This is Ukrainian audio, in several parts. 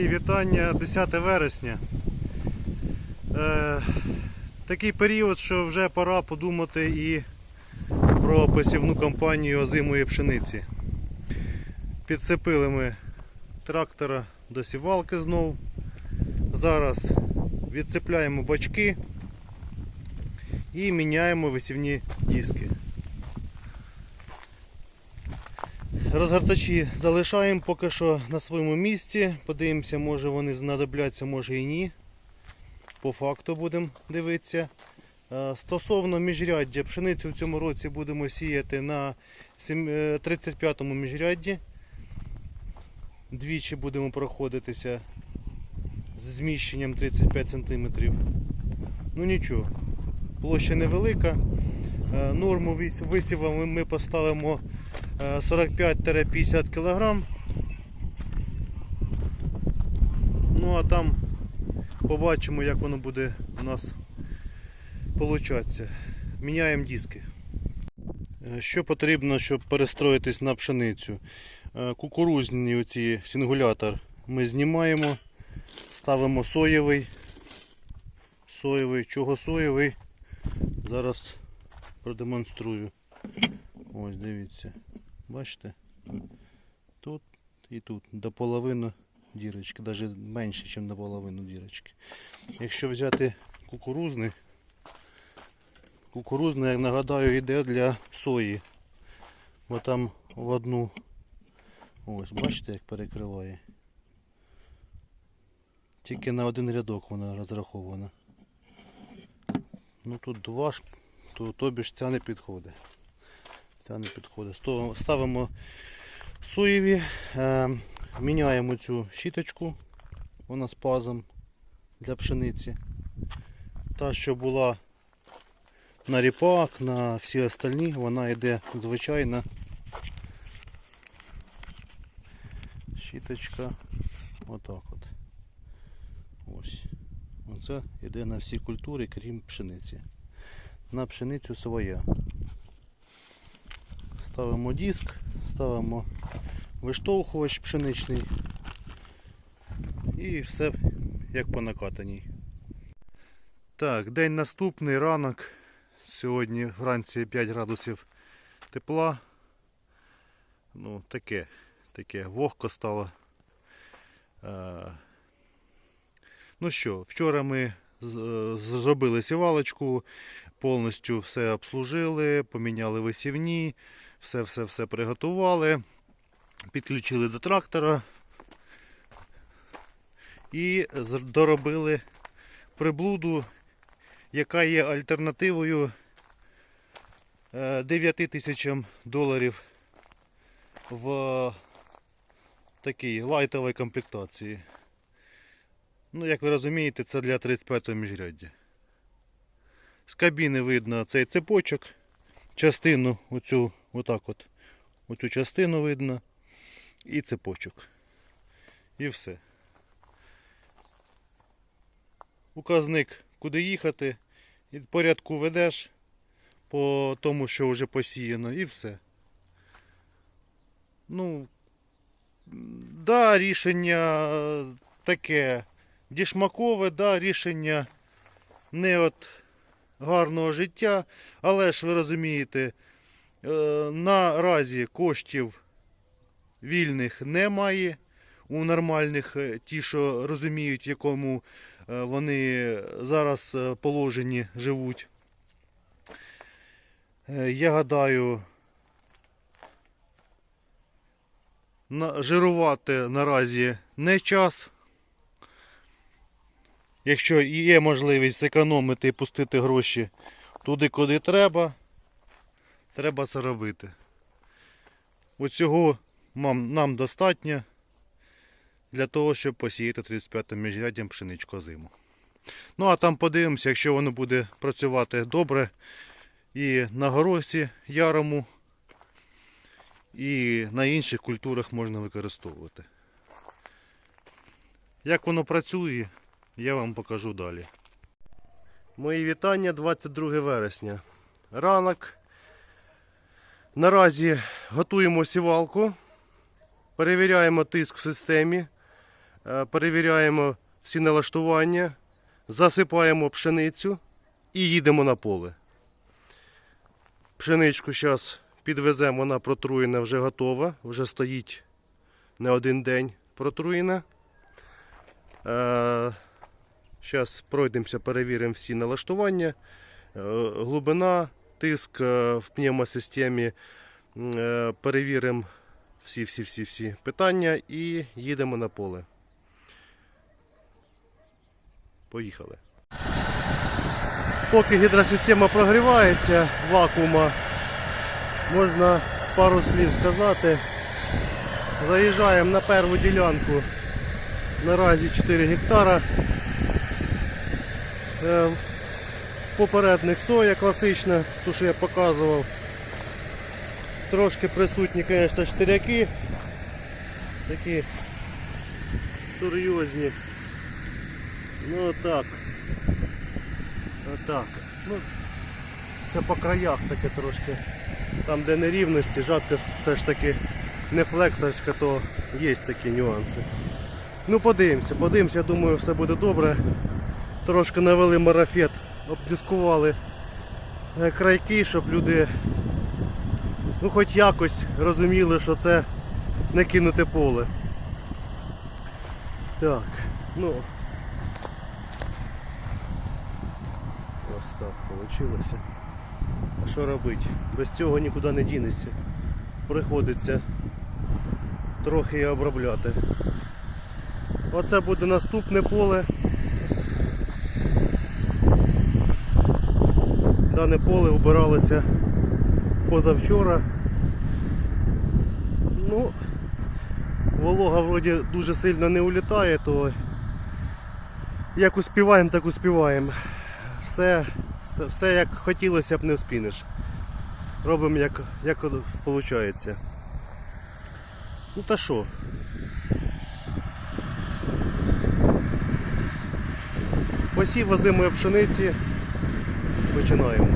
Мої вітання 10 вересня. Е, такий період, що вже пора подумати і про посівну кампанію озимої пшениці. Підсипили ми трактора до сівалки знов. Зараз відцепляємо бачки і міняємо висівні диски. Розгортачі залишаємо поки що на своєму місці. Подивимося, може вони знадобляться, може і ні. По факту будемо дивитися. Е, Стосовно міжряддя, пшеницю в цьому році будемо сіяти на е, 35-му міжрядді. Двічі будемо проходитися з зміщенням 35 см. Ну нічого, площа невелика. Е, Норму вис- висіва ми- поставимо е, 45-50 кг. Ну а там побачимо, як воно буде у нас получатися. Міняємо диски. Е, Що потрібно, щоб перестроїтись на пшеницю? Е, Кукурузні оці сингулятор ми знімаємо, ставимо соєвий. Соєвий. Чого соєвий? Зараз продемонструю. Ось дивіться. Бачите? Тут і тут до половини дірочки, навіть менше, ніж до половини дірочки. Якщо взяти кукурузний, кукурузний, як нагадаю, йде для сої. Бо там в одну. Ось, бачите, як перекриває. Тільки на один рядок вона розрахована. Ну тут два ж, то тобі ж ця не підходить. Ця не підходить. Ставимо соєві, е, міняємо цю щіточку, вона з пазом для пшениці. Та, що була на ріпак, на всі остальні, вона йде звичайна. Щіточка. Отак от. Ось. Оце йде на всі культури, крім пшениці. На пшеницю своя. Ставимо диск, ставимо виштовхувач пшеничний і все як по накатаній. Так, день наступний ранок. Сьогодні вранці 5 градусів тепла. Ну, таке, таке, вогко стало. Е, Ну що, вчора ми е, зробили сівалочку, повністю все обслужили, поміняли висівні, все-все-все приготували, підключили до трактора і доробили приблуду, яка є альтернативою е, 9 тисячам доларів в такій лайтовій комплектації. Ну, як ви розумієте, це для 35-го міжряддя. З кабіни видно цей цепочок, частину оцю, отак от, оцю частину видно і цепочок. І все. Указник, куди їхати, і порядку ведеш по тому, що вже посіяно, і все. Ну, да, рішення таке дішмакове, да, рішення не от гарного життя, але ж ви розумієте, наразі коштів вільних немає у нормальних, е, ті, що розуміють, в якому е, вони зараз е, положенні живуть. Е, Я гадаю, жирувати наразі не час. Якщо є можливість зекономити і пустити гроші туди, куди треба, треба це робити. Оцього нам, нам достатньо для того, щоб посіяти 35 м міжряддям пшеничку зиму. Ну а там подивимося, якщо воно буде працювати добре і на горосі ярому, і на інших культурах можна використовувати. Як воно працює, я вам покажу далі. Мої вітання 22 вересня. Ранок. Наразі готуємо сівалку, перевіряємо тиск в системі. Е, Перевіряємо всі налаштування, засипаємо пшеницю і їдемо на поле. Пшеничку зараз підвеземо, вона протруєна, вже готова, вже стоїть не один день протруєна. Зараз пройдемося, перевіримо всі налаштування. Е, Глибина, тиск е, в пневмосистемі. Е, Перевіримо всі-всі-всі-всі питання і їдемо на поле. Поїхали. Поки гідросистема прогрівається, вакуума, можна пару слів сказати. Заїжджаємо на першу ділянку. Наразі 4 гектара. Попередник соя класична, ту, що я показував. Трошки присутні, звісно, штиряки. Такі серйозні. Ну отак. Отак. Ну, це по краях таке трошки. Там, де нерівності, жатка все ж таки не флексовська, то є такі нюанси. Ну подивимося, подивимося, я думаю, все буде добре. Трошки навели марафет, обдискували е, крайки, щоб люди ну, хоч якось розуміли, що це не кинуте поле. Так, ну ось так вийшло. А що робити? Без цього нікуди не дінешся. Приходиться трохи обробляти. Оце буде наступне поле. Дане поле убиралося позавчора. Ну, волога вроді дуже сильно не улітає, то як успіваємо, так успіваємо. Все, все, все як хотілося б не вспінеш. Робимо як, як виходить. Ну та що? Посів озимої пшениці. Починаємо.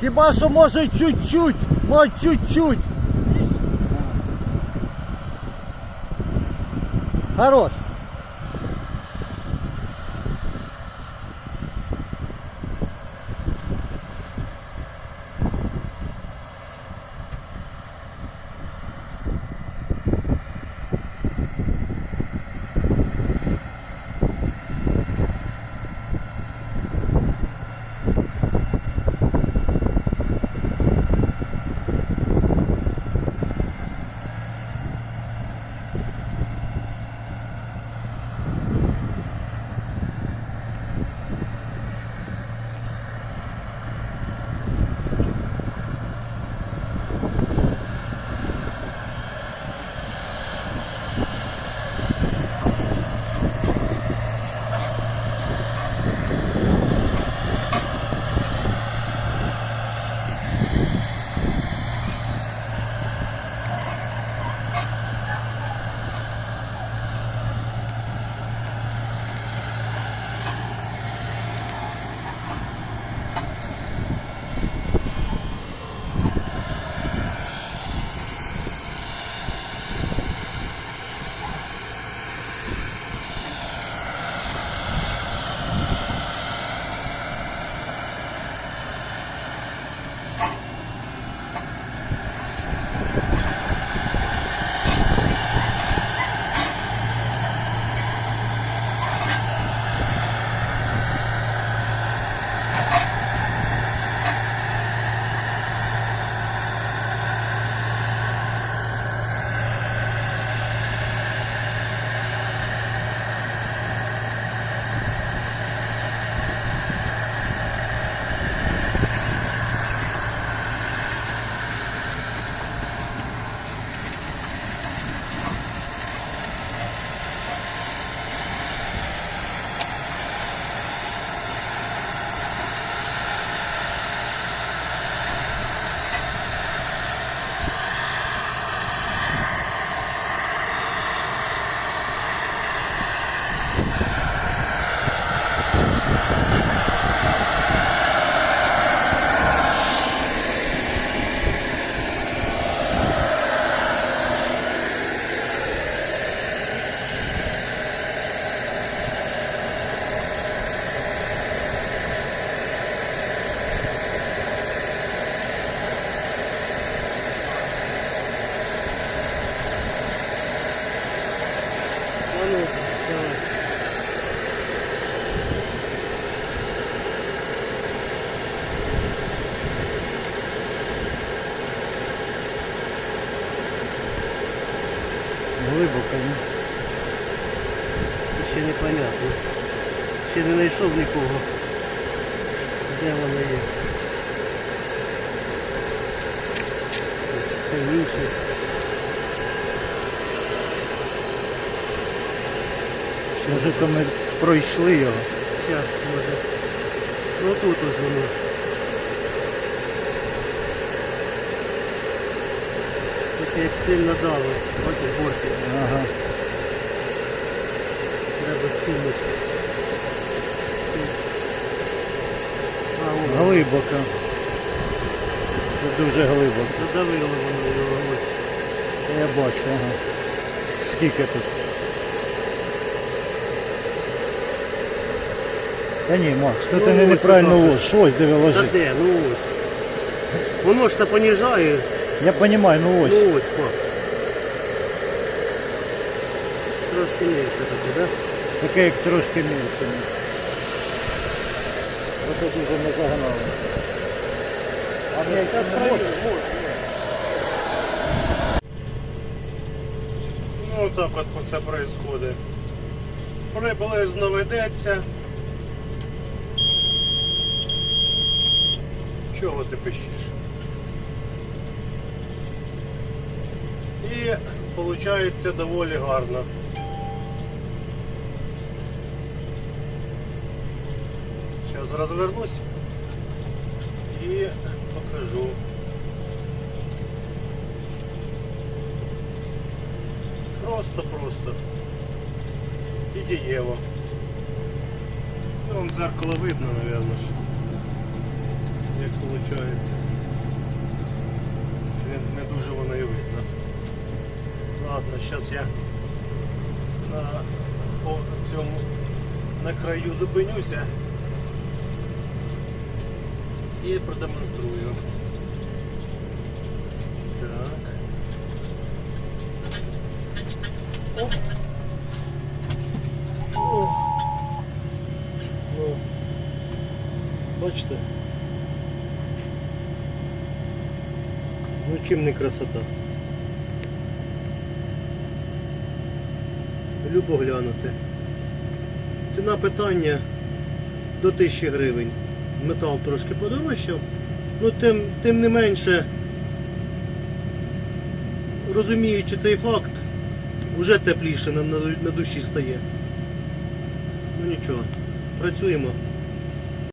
Хіба що може чуть-чуть, може чуть-чуть. Хорош. Знайшов нікого. Де вона є? Це інший. Може то ми пройшли його. Зараз може. Ну тут ось воно. Таке як сильно дало. Бачиш, борки. Ага. Треба скинути. Ось. А, о, Глибоко. Це дуже глибоко. задавило воно його ось. Я бачу, ага. Скільки тут? Та ні, Макс, ну, Ну, ти не ось неправильно отак. ложиш. Ось диви Та ложи. де, ну ось. Воно ж то поніжає. Я розумію, ну ось. Ну ось, пап. Трошки менше таке, да? Таке як трошки менше. Тут вже не загнали. А менше не можна? Ну так от це происходит. Приблизно ведеться. Чого ти пишеш? І виходить доволі гарно. Зараз розвернусь і покажу. Просто-просто. І дієво. Ну, Вам зеркало видно, наверное, ж. Як виходить. Не, не дуже воно і видно. Ладно, зараз я на по цьому на краю зупинюся І продемонструю. Так. Оп. О. Ну, бачите? Ну чим не красота? Любо глянути. Ціна питання до 1000 гривень. Метал трошки подорожчав. Ну тим, тим не менше, розуміючи цей факт, вже тепліше на, на, на душі стає. Ну нічого, працюємо.